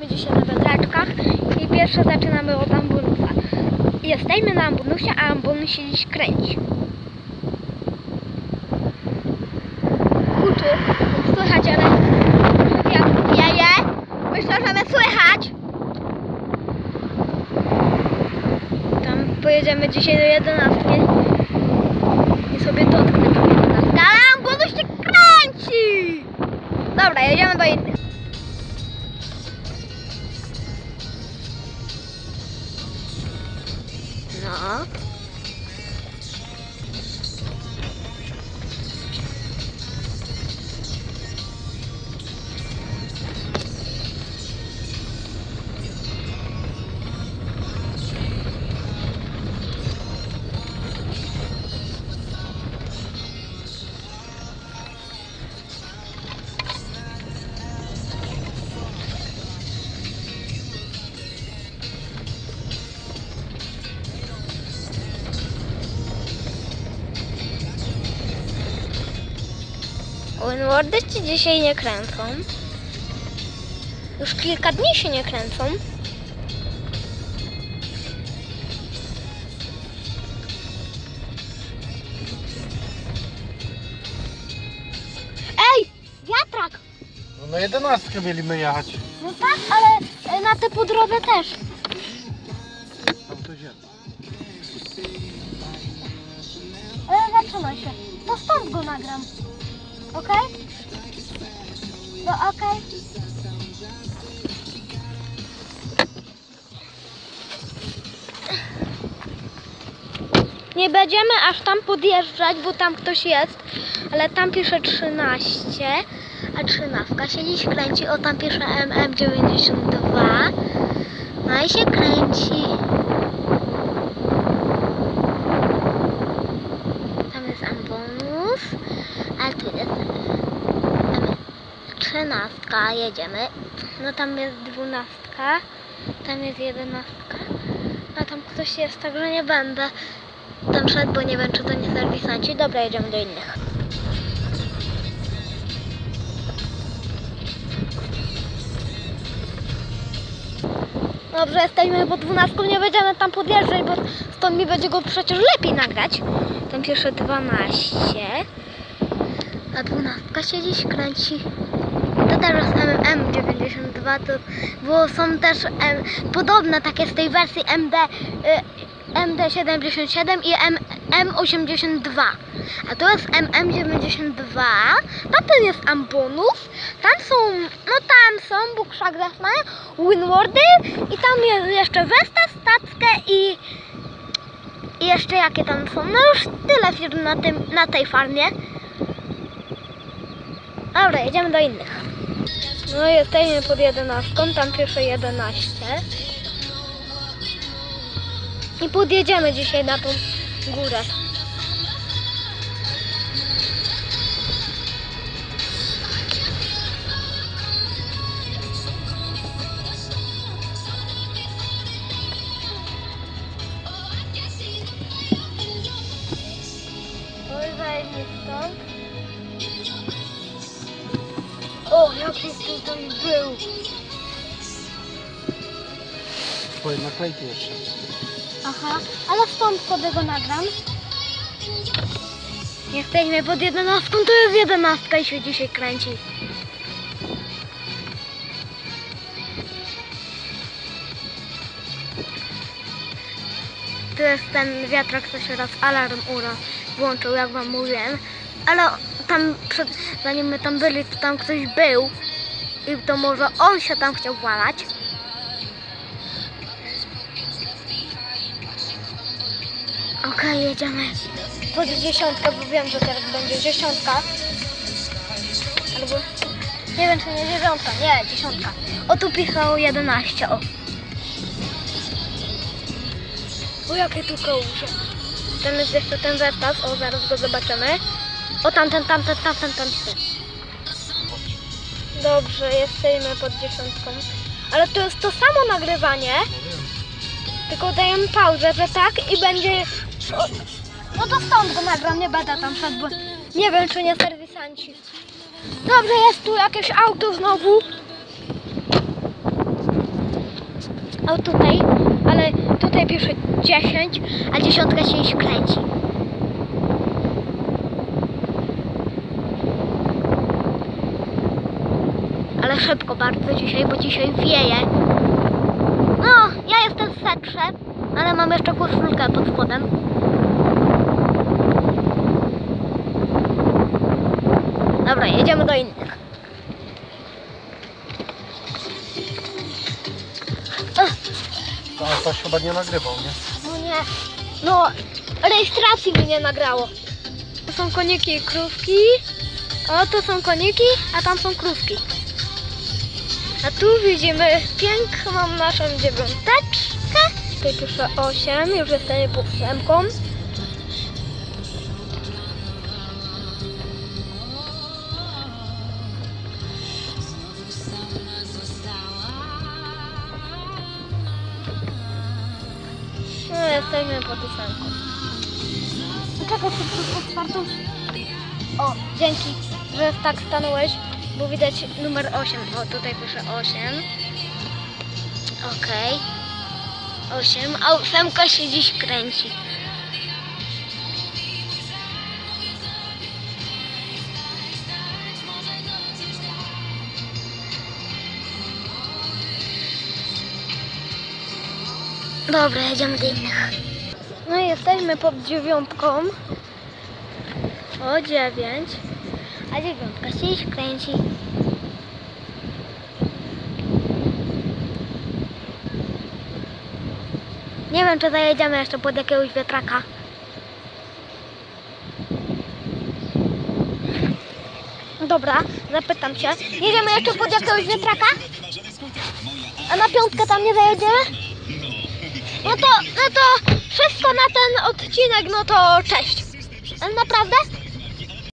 My dzisiaj na wiatraczkach i pierwsze zaczynamy od ambunusa. Jesteśmy na ambunusie, a ambunus się dziś kręci. Huczy, słychać, ale wiatr wieje. Myślę, że mnie słychać. Tam pojedziemy dzisiaj do 11 Winwordy ci dzisiaj nie kręcą. Już kilka dni się nie kręcą. Ej! Wiatrak! No na jedenastkę mieliśmy jechać. No tak, ale e, na te pudrowe też. Tam to ziemia. Ale zatrzymaj się. To stąd go nagram. Okej? No okej. Nie będziemy aż tam podjeżdżać, bo tam ktoś jest, ale tam pisze 13, a 13 się dziś kręci, o tam pisze MM92, no i się kręci. Tam jest ambonus, a tu jest em, trzynastka, jedziemy. No tam jest dwunastka, tam jest jedenastka, a tam ktoś jest, także nie będę tam szedł, bo nie wiem, czy to nie serwisanci. Dobra, jedziemy do innych. Dobrze, jesteśmy po 12, nie będziemy tam podjeżdżać, bo stąd mi będzie go przecież lepiej nagrać. Tam pisze 12, a 12 się dziś kręci. To teraz MM92, to, bo są też em, podobne takie z tej wersji MD, y, MD77 i M, M82. A to jest MM92, tamten jest Ambonus, tam są, no tam są Bukszagresne, Winwardy i tam jest jeszcze Westa, Stackę i, i jeszcze jakie tam są. No już tyle firm na, tym, na tej farmie. Dobra, jedziemy do innych. No jesteśmy pod 11, tam pisze 11. I podjedziemy dzisiaj na tą górę. Oj, stąd. O, jaki tu tam był. Twoje naklejki jeszcze. Aha, ale stąd sobie go nagram. Jesteśmy pod jedenastką, to jest jedenastka i się dzisiaj kręci. Tu jest ten wiatrak, co się raz alarm ura włączył, jak wam mówiłem. Ale tam, przed, zanim my tam byli, to tam ktoś był. I to może on się tam chciał włamać. Okej, jedziemy pod dziesiątkę, bo wiem, że teraz będzie dziesiątka. Albo nie wiem, czy nie dziewiątka, nie, dziesiątka. O, tu pisało 11, o. O, jakie tu kołże. Tam jest jeszcze ten zestaw, o, zaraz go zobaczymy. O, tamten, tamten, tamten, tamten. Dobrze, jesteśmy pod dziesiątką. Ale to jest to samo nagrywanie, tylko dajemy pauzę, że tak i będzie... O, no to stąd go nagram, nie będę tam szedł, bo nie wiem, czy nie serwisanci. Dobrze, jest tu jakieś auto znowu. O tutaj, ale tutaj pisze 10, a dziesiątka się już kręci. Ale szybko bardzo dzisiaj, bo dzisiaj wieje. No, ja jestem w setrze, ale mam jeszcze koszulkę pod spodem. Dobra, jedziemy do innych. To ktoś chyba nie nagrywał, nie? No nie. No, rejestracji mi nie nagrało. To są koniki i krówki. O, tu są koniki, a tam są krówki. A tu widzimy piękną naszą dziewiąteczkę. Tutaj piszę 8, już jestem pod ósemką. No, jesteśmy pod ósemką. Czekaj, szybko pod czwartą. O, dzięki, że tak stanąłeś, bo widać numer 8. O, tutaj piszę 8. Okej. 8, a ósemka się dziś kręci. Dobra, jedziemy do innych. No i jesteśmy pod dziewiątką. O, dziewięć. A dziewiątka się kręci. Nie wiem, czy zajedziemy jeszcze pod jakiegoś wiatraka. Dobra, zapytam się. Jedziemy jeszcze pod jakiegoś wiatraka? A na piątkę tam nie zajedziemy? No to, no to wszystko na ten odcinek, no to cześć. Naprawdę?